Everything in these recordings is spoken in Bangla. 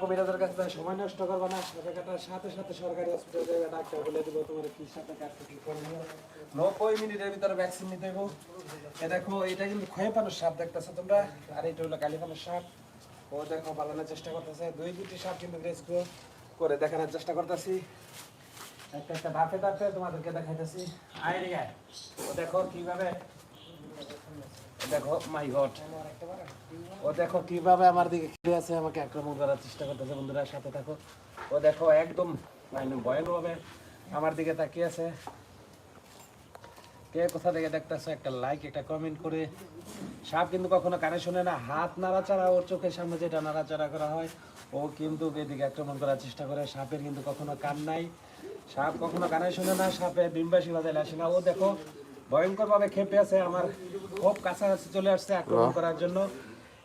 কবিরাজের কাছে যাই, সময় নষ্ট করবে না সাথে সাথে সাথে সরকারি হসপিটালে যাবে ডাক্তার বলে দিব তোমার কি সাথে কাটতে করবে নব্বই মিনিটের ভিতরে ভ্যাকসিন নিতে দেবো এ দেখো এটা কিন্তু ক্ষয়ে পানোর সাপ দেখতেছো তোমরা আর এটা হলো কালী পানোর সাপ ও দেখো পালানোর চেষ্টা করতেছে। দুই দুটি সাপ কিন্তু রেস্কিউ করে দেখানোর চেষ্টা করতেছি। একটা একটা ধাপে ধাপে তোমাদেরকে দেখাইতেছি। আয় রে। ও দেখো কীভাবে দেখো কীভাবে আমার দিকে আছে, আমাকে আক্রমণ করার চেষ্টা করতেছে, বন্ধুরা, সাথে থাকো। ও দেখো, একদম মানে আমার দিকে তাকিয়ে আছে। কে কোথা থেকে দেখতেছো? একটা লাইক একটা কমেন্ট করে। সাপ কিন্তু কখনো কানে শোনে না, হাত নাড়াচাড়া ওর চোখের সামনে যেটা নাড়াচাড়া করা হয়, ও কিন্তু এদিকে আক্রমণ করার চেষ্টা করে। সাপের কিন্তু কখনো কান নাই। সাপ কখনো কানে শোনে না সাপে ডিম্বাসী বাজাইলে আসে না। ও দেখো ভয়ঙ্কর ভাবে খেপে আছে আমার খুব কাছাকাছি চলে আসছে আক্রমণ করার জন্য।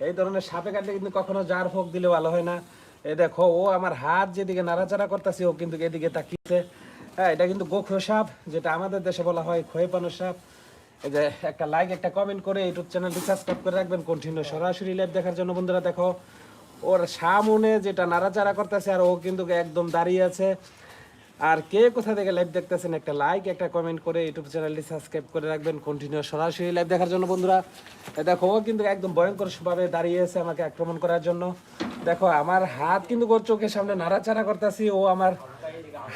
এই ধরনের সাপে কাটলে কিন্তু কখনো জার ফোক দিলে ভালো হয় না। এই দেখো ও আমার হাত যেদিকে নাড়াচাড়া করতেছে ও কিন্তু এদিকে তাকিয়েছে। হ্যাঁ এটা কিন্তু গোখরো সাপ যেটা আমাদের দেশে বলা হয় খয়ে পানো সাপ। এই যে একটা লাইক একটা কমেন্ট করে ইউটিউব চ্যানেলটি সাবস্ক্রাইব করে রাখবেন। কন্টিনিউ সরাসরি লাইভ দেখার জন্য বন্ধুরা দেখো ওর সামনে যেটা নাড়াচাড়া করতেছে আর ও কিন্তু একদম দাঁড়িয়ে আছে। আর কে কোথা থেকে লাইভ দেখতেছেন একটা লাইক একটা কমেন্ট করে ইউটিউব চ্যানেলটি সাবস্ক্রাইব করে রাখবেন কন্টিনিউ সরাসরি লাইভ দেখার জন্য বন্ধুরা। দেখো কিন্তু একদম ভয়ঙ্কর ভাবে দাঁড়িয়ে আছে আমাকে আক্রমণ করার জন্য। দেখো, আমার হাত কিন্তু ওর চোখের সামনে নাড়াচাড়া করতেছি, ও আমার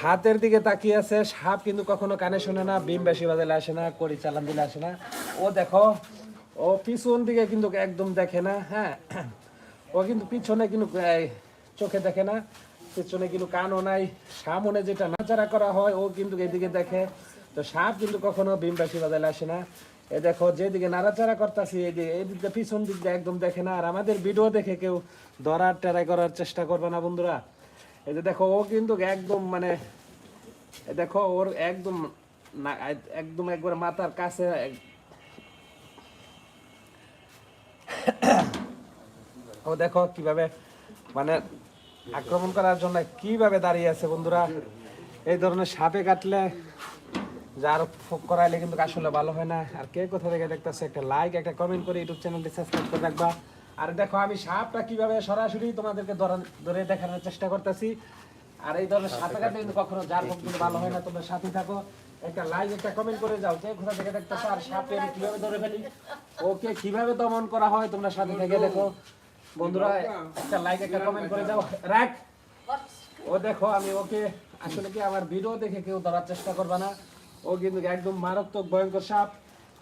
হাতের দিকে তাকিয়ে আছে, সাপ কিন্তু কখনো কানে শোনে না, বিম বেশি বাজালে আসে না, কড়ি চালান দিলে আসে না। ও দেখো, ও পিছন দিকে কিন্তু একদম দেখে না হ্যাঁ। ও কিন্তু পিছনে কিন্তু চোখে দেখে না। পিছনে কিন্তু কানও নাই, সামনে যেটা নাচারা করা হয়, ও কিন্তু এদিকে দেখে। তো সাপ কিন্তু কখনো বিমবাসী বাজালে আসে না। এ দেখো, যেদিকে নাড়াচাড়া করতেছি, এদিকে এদিকে পিছন দিয়ে একদম দেখে না। আর আমাদের ভিডিও দেখে কেউ ধরার, টেরাই করার চেষ্টা করবে না, বন্ধুরা। এই যে দেখো, ও কিন্তু একদম মানে দেখো, ওর একদম না একদম একবার মাথার কাছে ও দেখো কীভাবে মানে আক্রমণ করার জন্য কীভাবে দাঁড়িয়ে আছে বন্ধুরা? এই ধরনের সাপে কাটলে যার ফোক করাইলে কিন্তু আসলে ভালো হয় না। আর কে কোথা থেকে দেখতেছে একটা লাইক একটা কমেন্ট করে ইউটিউব চ্যানেলটি সাবস্ক্রাইব করে রাখবা। আর দেখো, আমি সাপটা কীভাবে সরাসরি তোমাদেরকে ধরে দেখানোর চেষ্টা করতেছি। আর এই ধরনের সাপে কাটলে কিন্তু কখনো যার ফোক কিন্তু ভালো হয় না। তোমরা সাথে থাকো। একটা লাইক একটা কমেন্ট করে যাও। যে কোথা থেকে দেখতেছো আর সাপে কীভাবে ধরে ফেলি? ওকে কীভাবে দমন করা হয় তোমরা সাথে থেকে দেখো। বন্ধুরা একটা লাইক একটা কমেন্ট করে যাও রাখ। ও দেখো আমি ওকে আসলে কি আমার ভিডিও দেখে কেউ ধরার চেষ্টা করবে না। ও কিন্তু একদম মারাত্মক ভয়ঙ্কর সাপ।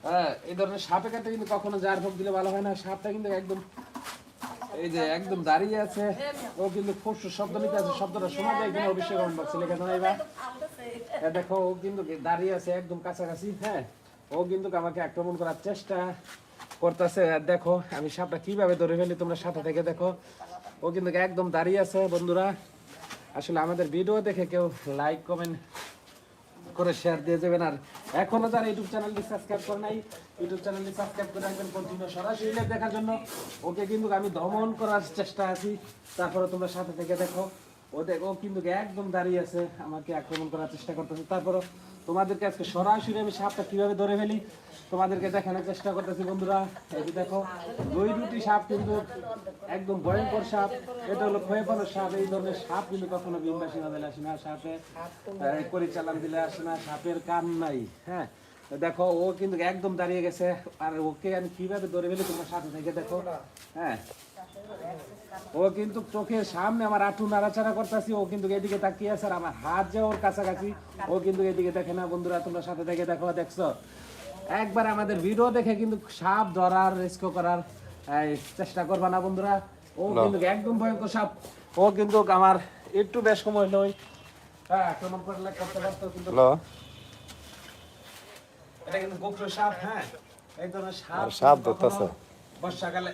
হ্যাঁ, এই ধরনের কিন্তু কখনো ভোগ দিলে ভালো হয় না। সাপটা কিন্তু একদম এই যে একদম দাঁড়িয়ে আছে। ও কিন্তু ফুস শব্দ নিতে আছে। শব্দটা শোনা যায় কিনা এ দেখো ও কিন্তু দাঁড়িয়ে আছে একদম কাছাকাছি। হ্যাঁ ও কিন্তু আমাকে আক্রমণ করার চেষ্টা। করতেছে। দেখো, আমি সাপটা কীভাবে ধরে ফেলি তোমরা সাথে থেকে দেখো। ও কিন্তু একদম দাঁড়িয়ে আছে বন্ধুরা। আসলে আমাদের ভিডিও দেখে কেউ লাইক কমেন্ট করে শেয়ার দিয়ে যাবেন। আর এখনও যারা ইউটিউব চ্যানেলটি সাবস্ক্রাইব করে নাই ইউটিউব চ্যানেলটি সাবস্ক্রাইব করে রাখবেন কন্টিনিউ সরাসরি live দেখার জন্য। ওকে কিন্তু আমি দমন করার চেষ্টা আছি। তারপরে তোমরা সাথে থেকে দেখো। ও দেখো কিন্তু একদম দাঁড়িয়ে আছে। আমাকে আক্রমণ করার চেষ্টা করতেছে। তারপরে তোমাদেরকে আজকে সরাসরি আমি সাপটা কীভাবে ধরে ফেলি? তোমাদেরকে দেখানোর চেষ্টা করতেছি বন্ধুরা। এই দেখো, দুই দুটি সাপ কিন্তু একদম ভয়ঙ্কর সাপ। এটা হলো ভয় পানো সাপ। এই ধরনের সাপ কিন্তু কখনো বিমবাসী বাজালে আসে না সাপে। করি চালান দিলে আসে না, সাপের কান নাই হ্যাঁ? দেখো, ও কিন্তু একদম দাঁড়িয়ে গেছে। আর ওকে আমি কীভাবে ধরে ফেলি তোমার সাথে থেকে দেখো হ্যাঁ? ও কিন্তু চোখের সামনে আমার আটু নাড়াচাড়া করতেছি ও কিন্তু এদিকে তাকিয়ে আছে আর আমার হাত যে ওর কাছাকাছি ও কিন্তু এদিকে দেখে না বন্ধুরা তোমরা সাথে থেকে দেখো দেখছ? একবার আমাদের ভিডিও দেখে কিন্তু সাপ ধরার রেস্কিউ করার চেষ্টা করবা না বন্ধুরা? ও কিন্তু একদম ভয়ঙ্কর সাপ। ও কিন্তু আমার একটু বেশ সময় নয়। হ্যাঁ আক্রমণ করলে করতে পারতো কিন্তু এটা কিন্তু গোখরো সাপ হ্যাঁ? এই ধরনের সাপ সাপ ধরতেছে। বর্ষাকালে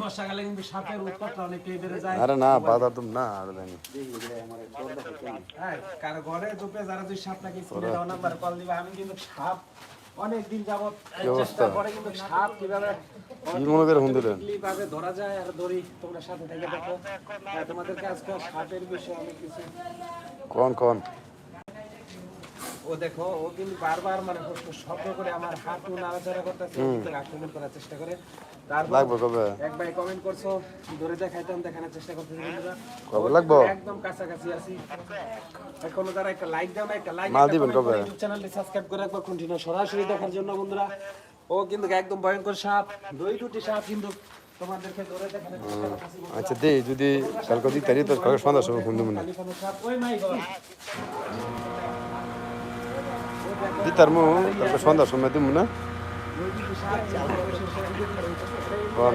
বর্ষাকালে কিন্তু সাপের উৎপাতটা অনেকটাই বেড়ে যায় আরে না বাধা তুমি না আর জানি হ্যাঁ কারও ঘরে ঢুকে যারা দুই সাপ নাকি ফোনে দাও নাম্বার কল দিবা আমি কিন্তু সাপ অনেক দিন যাবত চেষ্টা করে কিন্তু সাপ কীভাবে কি মনে করে ফোন কীভাবে ধরা যায় আর দড়ি তোমরা সাথে থেকে দেখো। হ্যাঁ, তোমাদেরকে আজকে সাপের বিষয়ে অনেক কিছু কোন কোন। ও দেখো ও কিন্তু বারবার মানে শব্দ করে আমার হাত নাড়াচাড়া করতেছে করার চেষ্টা করে। লাগবে কবে? এক ভাই কমেন্ট করছ ধরে দেখাইতাম দেখানোর চেষ্টা করতেছি বন্ধুরা। কবে লাগবো? একদম কাছাকাছি আছি। এখনও তারা একটা লাইক দাও না একটা লাইক মাল দিবেন কবে? ইউটিউব চ্যানেলটি সাবস্ক্রাইব করে রাখব কন্টিনিউ সরাসরি দেখার জন্য বন্ধুরা। ও কিন্তু একদম ভয়ঙ্কর সাপ দুই দুটি সাপ কিন্তু। আচ্ছা দে যদি কালকে দিতে পারি তো কালকে সন্ধ্যার সময় ফোন দেবো না কালিফানো সাপ ওই মাই গড দিতার মু কালকে সন্ধ্যার সময় দেবো না? দেশের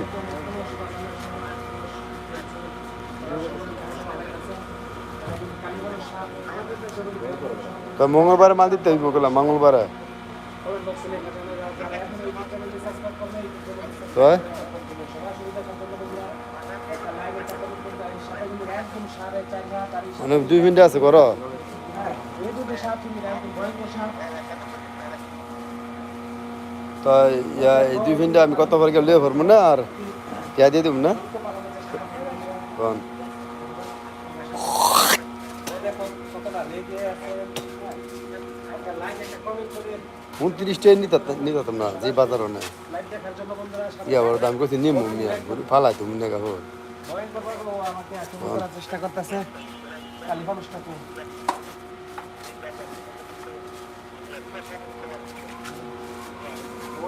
তো মঙ্গলবারে মাল দিতে হইব গেলাম মঙ্গলবারে? মানে দুই মিনিট আছে করো হ্যাঁ, এই দুটো সাপ কিন্তু একদম ভয়ঙ্কর সাপ তো, ইয়া, এই দুই মিনিট আমি কত বার গেলে ভরবো না, আর টিয়া দিয়ে দেবো না? করে উনত্রিশটাই নিতে নিতাম না, যে বাজার নেই। লাইভ দেখার জন্য বন্ধুরা সাথে ইয়া, বড় দাম করছি নিমু মিয়া ফালাই তুমি না গাবো চেষ্টা করতেছে কালী তো ও দেখো ও কিন্তু একদম ধরে আছে হ্যাঁ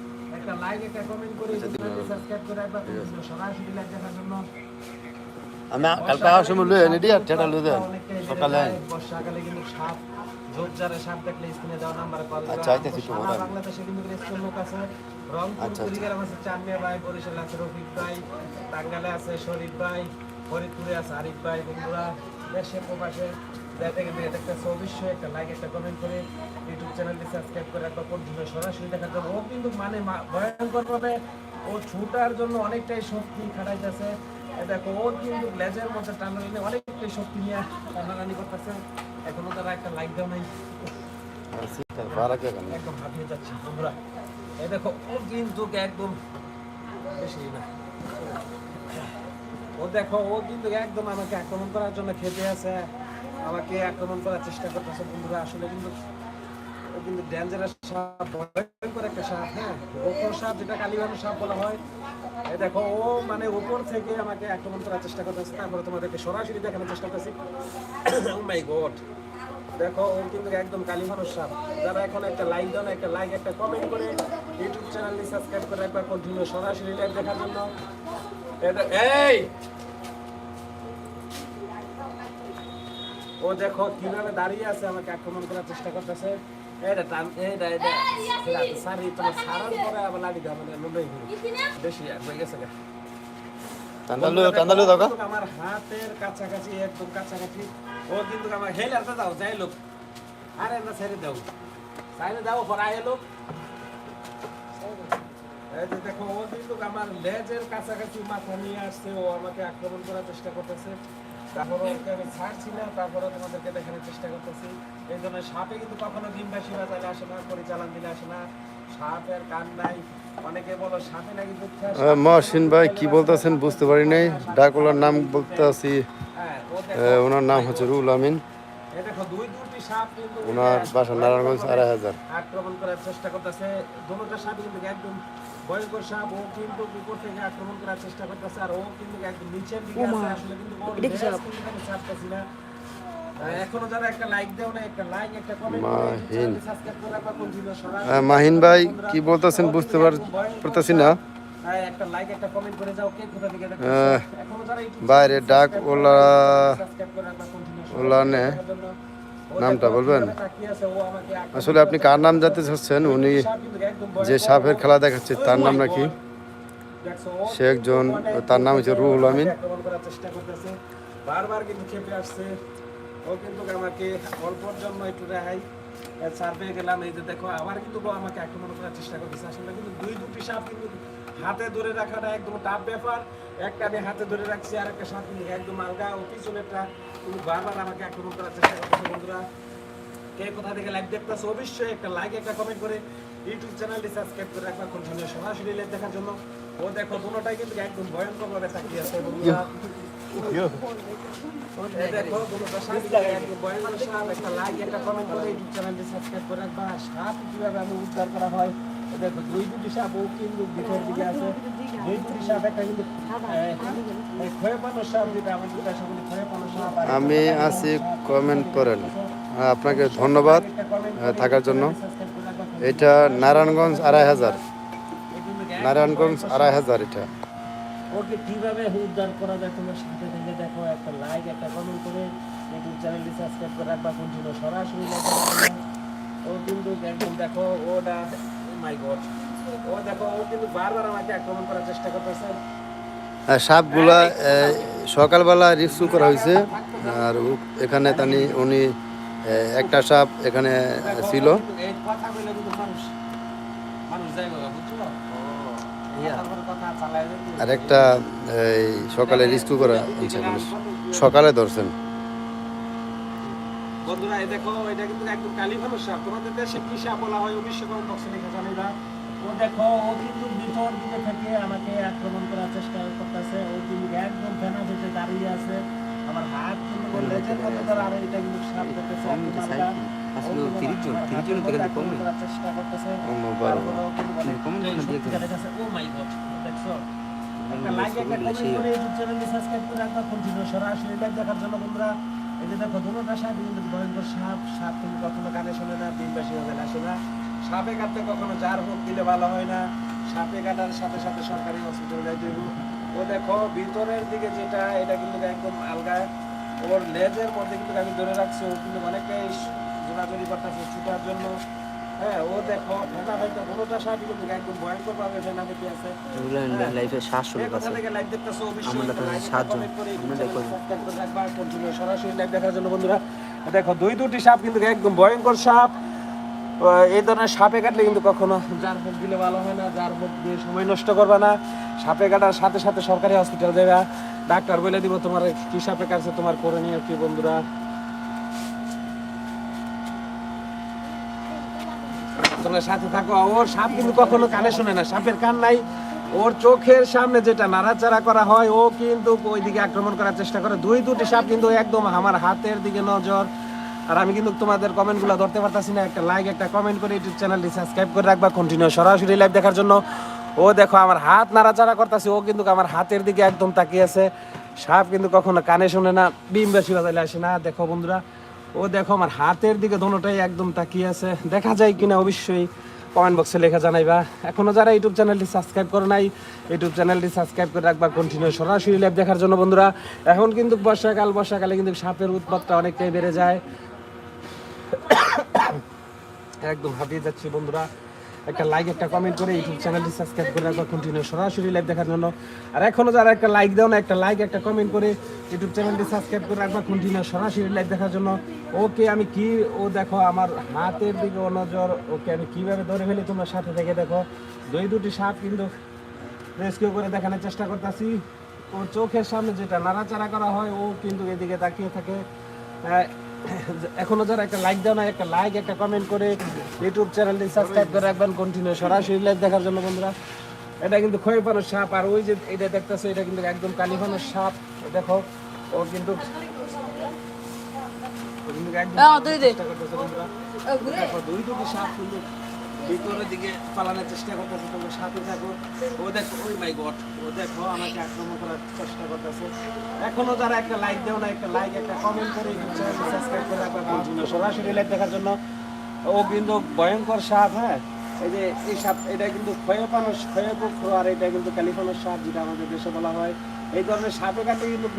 একটা লাইক একটা কমেন্ট করে সাবস্ক্রাইব করে রাখবা। সরাসরি লাইক দেখার জন্য। আমি কালকে আসার সময় লই এনে দিয়া টেটা লই দেন। সকালে বর্ষাকালে কিন্তু সাপ ঝোপঝাড়ে সাপ দেখলে স্ক্রিনে দেওয়া নাম্বারে কল আচ্ছা, আইতেছি একটু সারা বাংলাদেশে কিন্তু রেস্কিউ লোক আছে রংপুর আচ্ছা, কুড়িগ্রাম আছে চান্দিয়া ভাই বরিশাল আছে রফিক ভাই টাঙ্গালে আছে শরীফ ভাই ফরিদপুরে আছে আরিফ ভাই। বন্ধুরা দেশে প্রবাসে একটা লাইক একটা কমেন্ট করে ইউটিউব চ্যানেলটি সাবস্ক্রাইব করে একবার কন্টিনিউ সরাসরি দেখার জন্য ও কিন্তু মানে ও ছুটার জন্য অনেকটাই শক্তি খাটাইতেছে। এ দেখো ও কিন্তু লেজের মধ্যে টানাটানি অনেকটাই শক্তি নিয়ে টানাটানি করতেছে। এখনও তারা একটা লাইক দেওয়া নাই। একদম হাঁপিয়ে যাচ্ছে বন্ধুরা। এই দেখো ও কিন্তু একদম বেশি না। ও দেখো ও কিন্তু একদম আমাকে আক্রমণ করার জন্য খেতে আছে। আমাকে আক্রমণ করার চেষ্টা করতেছে বন্ধুরা। আসলে কিন্তু কিন্তু ডেঞ্জারাস সাপ, ভয়ঙ্কর একটা সাপ হ্যাঁ? গোখর সাপ যেটা কালীবানু সাপ বলা হয় এই দেখো, ও মানে উপর থেকে আমাকে আক্রমণ করার চেষ্টা করতেছে। তারপরে তোমাদেরকে সরাসরি দেখানোর চেষ্টা করতেছি। মাই গড দেখো, ও কিন্তু একদম কালী মানুষ সাপ। যারা এখন একটা লাইক দাও না, একটা লাইক একটা কমেন্ট করে ইউটিউব চ্যানেলটি সাবস্ক্রাইব করে একবার কন্টিনিউ সরাসরি লাইভ দেখার জন্য। এই! ও দেখো কীভাবে দাঁড়িয়ে আছে আমাকে আক্রমণ করার চেষ্টা করতেছে। এটা টান এইটা এটা সারি তোমার সারার পরে আবার লাগি দাও মানে লুডাই বেশি আর হয়ে গেছে গা। টান্দা লই টান্দা লই দাও আমার হাতের কাছাকাছি একদম কাছাকাছি। ও কিন্তু আমার দাও যাই লোক। আরে না ছেড়ে দাও। সাইডে দাও পর আয় লোক। দেখো ও কিন্তু আমার লেজের কাছাকাছি মাথা নিয়ে আসছে ও আমাকে আক্রমণ করার চেষ্টা করতেছে। তারপরে আমি ছাড়ছি না তারপরে তোমাদেরকে দেখানোর চেষ্টা করতেছি। এই জন্য সাপে কিন্তু কখনো ডিমবাসী বাজারে আসে না পরিচালন দিলে আসে না। সাপের কান নাই অনেকে বলো সাপে নাকি দুধ খায় আহ, মহসিন ভাই কি বলতেছেন বুঝতে পারি নাই। ডাকুলার নাম বলতে আছি হ্যাঁ ওনার নাম হচ্ছে রুল আমিন। দুই কিন্তু ওনার বাসা নারায়ণগঞ্জ আড়াই হাজার। আক্রমণ করার চেষ্টা করতেছে। দুটোটা সাপ কিন্তু একদম ভয়ঙ্কর সাপ ও কিন্তু উপর থেকে আক্রমণ করার চেষ্টা করতেছে আর ও কিন্তু একদম নিচের দিকে আছে। আসলে কিন্তু ছাড়তেছি না। আহ, এখনও যারা একটা লাইক দেও না একটা লাইক একটা কমেন্ট মাহিন। ভাই কি বলতেছেন বুঝতে পার- পারতেছি না। হ্যাঁ, একটা লাইক একটা কমেন্ট করে যাও কে কোথা থেকে দেখছ আহ, এখনও যারা ইউটিউব বাইরে ডাক ওলা ওলা নে। নামটা বলবেন? আসলে আপনি কার নাম জানতে চাচ্ছেন? উনি যে সাপের খেলা দেখাচ্ছে, তার নাম নাকি? সে একজন, তার নাম হচ্ছে রুহুল আমিন। সার্ভে গেলাম। এই যে দেখো, আবার কিন্তু আমাকে আক্রমণ করার চেষ্টা করতেছে। আসলে কিন্তু দুই দুটি সাপ কিন্তু হাতে ধরে রাখাটা একদম টাফ ব্যাপার। একটা আমি হাতে ধরে রাখছি আর একটা সাপ কিন্তু একদম আলগা। ও পিছনেরটা তুমি বারবার আমাকে আক্রমণ করার চেষ্টা করতেছো, বন্ধুরা। কে কোথা থেকে লাইভ দেখতেছো, অবশ্যই একটা লাইক একটা কমেন্ট করে ইউটিউব চ্যানেলটি সাবস্ক্রাইব করে রাখবা কন্টিনিউ সরাসরি লাইভ দেখার জন্য। ও দেখো দুটোটাই কিন্তু একদম ভয়ঙ্কর ভাবে তাকিয়ে আছে, বন্ধুরা। একটা লাইক একটা কমেন্ট করে ইউটিউব চ্যানেলটি সাবস্ক্রাইব করে রাখবা। সাপ কীভাবে আমি উদ্ধার করা হয় দুই দুটি সাপ ও কিন্তু দিকে আছে দুই দুটি সাপ একটা কিন্তু আমি আছি কমেন্ট করেন। আপনাকে ধন্যবাদ থাকার জন্য। এটা নারায়ণগঞ্জ আড়াই হাজার। নারায়ণগঞ্জ আড়াই হাজার এটা। ওকে কীভাবে উদ্ধার করা যায় তোমার সাথে থেকে দেখো একটা লাইক একটা কমেন্ট করে ইউটিউব চ্যানেলটি সাবস্ক্রাইব করে রাখবা কন্টিনিউ সরাসরি ও কিন্তু একদম দেখো ওটা মাই গড ও দেখো ও কিন্তু বারবার আমাকে আক্রমণ করার চেষ্টা করতেছে সাপগুলা সকালবেলা রিসিভ করা হয়েছে আর এখানে তানি উনি একটা সাপ এখানে ছিল আর একটা এই সকালে রিস্কু করা। সকালে ধরছেন বন্ধুরা এই দেখো এটা কিন্তু একদম কালীভানু সাপ তোমাদের দেশে কি সাপ বলা হয়? অবশ্যই কমেন্ট বক্সে লিখে জানাইবা। ও দেখো ও কিন্তু ভিতর দিকে থেকে আমাকে আক্রমণ করার চেষ্টা করতেছে। ও কিন্তু একদম ফেনা ফেটে দাঁড়িয়ে আছে। আমার হাত কিন্তু লেজের মধ্যে ধরে আর এটা কিন্তু সাপ করতেছে আসলে ও কিন্তু 30 জন, আমার 30 জনের থেকে হাতের কমই। মধ্যে আক্রমণ করার চেষ্টা করতেছে অন্য ও কিন্তু বলে, কমেন্ট এই করে দিয়ে সত্যিকারের কাছে, ও মাই গড দেখছ? একটা লাইক একটা কমেন্ট করে ইউটিউব চ্যানেলটি সাবস্ক্রাইব করে রাখবা কন্টিনিউ সরাসরি লাইভ দেখার জন্য বন্ধুরা। এই দেখো দুটোটা সাপ কিন্তু ভয়ঙ্কর সাপ সাপ কিন্তু কখনো কানে শোনে না ডিমবাসী হবে না। শোনা সাপে কাটতে কখনো যার হোক দিলে ভালো হয় না। সাপে কাটার সাথে সাথে সরকারি হসপিটালে যাই হইব। ও দেখো, ভিতরের দিকে যেটা, এটা কিন্তু একদম আলগা। ওর লেজের মধ্যে কিন্তু আমি ধরে রাখছি, ও কিন্তু অনেকটাই জোরাজোরি করতেছে ছুটার জন্য। হ্যাঁ ও দেখো কোনোটা কিন্তু একদম ভয়ঙ্কর ফেনা আছে। লাইফে শ্বাস আমরা তো সাতজন। আমরা দেখো। রাখবা, continue সরাসরি দেখার জন্য বন্ধুরা দেখো দুই দুটি সাপ কিন্তু একদম ভয়ঙ্কর সাপ। এই ধরনের সাপে কাটলে কিন্তু কখনো যার মুখ দিলে ভালো হয় না যার মুখ দিয়ে সময় নষ্ট করবে না। সাপে কাটার সাথে সাথে সরকারি হসপিটাল যাবে ডাক্তার বলে দিব তোমার কি সাপে কাটছে তোমার করে নিয়ে কি বন্ধুরা। তোমরা সাথে থাকো। ওর সাপ কিন্তু কখনো কানে শুনে না। সাপের কান নাই। ওর চোখের সামনে যেটা নাড়াচাড়া করা হয়, ও কিন্তু ওই দিকে আক্রমণ করার চেষ্টা করে। দুই, দুটি সাপ কিন্তু একদম আমার হাতের দিকে নজর। আর আমি কিন্তু তোমাদের কমেন্টগুলো ধরতে পারতাছি না। একটা লাইক একটা কমেন্ট করে ইউটিউব চ্যানেলটি সাবস্ক্রাইব করে রাখবা কন্টিনিউ সরাসরি লাইভ দেখার জন্য। ও দেখো আমার হাত নাড়াচাড়া করতেছে। ও কিন্তু আমার হাতের দিকে একদম তাকিয়ে আছে। সাপ কিন্তু কখনো কানে শুনে না। বিম বেশি বাজাইলে আসে না। দেখো বন্ধুরা ও দেখো, আমার হাতের দিকে দোনোটাই একদম তাকিয়ে আছে। দেখা যায় কিনা অবশ্যই কমেন্ট বক্সে লেখা জানাইবা। এখনও যারা ইউটিউব চ্যানেলটি সাবস্ক্রাইব করে নাই, ইউটিউব চ্যানেলটি সাবস্ক্রাইব করে রাখবা কন্টিনিউ সরাসরি লাইভ দেখার জন্য বন্ধুরা, এখন কিন্তু বর্ষাকাল, বর্ষাকালে কিন্তু সাপের উৎপাতটা অনেকটাই বেড়ে যায়। একদম হাঁপিয়ে যাচ্ছি বন্ধুরা। একটা লাইক একটা কমেন্ট করে ইউটিউব চ্যানেলটি সাবস্ক্রাইব করে রাখবা কন্টিনিউ সরাসরি লাইভ দেখার জন্য। আর এখনও যারা একটা লাইক দাও না, একটা লাইক একটা কমেন্ট করে ইউটিউব চ্যানেলটি সাবস্ক্রাইব করে রাখবা কন্টিনিউ সরাসরি লাইভ দেখার জন্য। ওকে, আমি কি, ও দেখো আমার হাতের দিকে ও নজর, ওকে আমি কীভাবে ধরে ফেলি তোমার সাথে থেকে দেখো। দুই দুটি সাপ কিন্তু রেস্কিউ করে দেখানোর চেষ্টা করতেছি। ওর চোখের সামনে যেটা নাড়াচাড়া করা হয়, ও কিন্তু এদিকে তাকিয়ে থাকে। এখনও যারা একটা লাইক দাও না একটা লাইক একটা কমেন্ট করে ইউটিউব চ্যানেলটি সাবস্ক্রাইব করে রাখবেন কন্টিনিউ সরাসরি লাইভ দেখার জন্য বন্ধুরা। এটা কিন্তু খয়ে পানোর সাপ আর ওই যে এটা দেখতেছো এটা কিন্তু একদম কালিফানোর সাপ দেখো ও কিন্তু একদম দুই চেষ্টা করতেছে বন্ধুরা। দেখো দুই দুটি সাপ কিন্তু ভিতরের দিকে পালানোর চেষ্টা করতেছে তোমরা সাথে থাকো। ও দেখো, ওই মাই গড ও দেখো, আমাকে আক্রমণ করার চেষ্টা করতেছে। এখনও যারা একটা লাইক দেও না, একটা লাইক একটা কমেন্ট করে সাবস্ক্রাইব করে রাখবা সরাসরি লাইভ দেখার জন্য ও কিন্তু ভয়ঙ্কর সাপ হ্যাঁ? এই যে, এই সাপ, এটা কিন্তু ক্ষয় পানো ক্ষয় আর এটা কিন্তু ক্যালিফোর্নিয়ার সাপ, যেটা আমাদের দেশে বলা হয়। এই ধরনের সাপে কাটে কিন্তু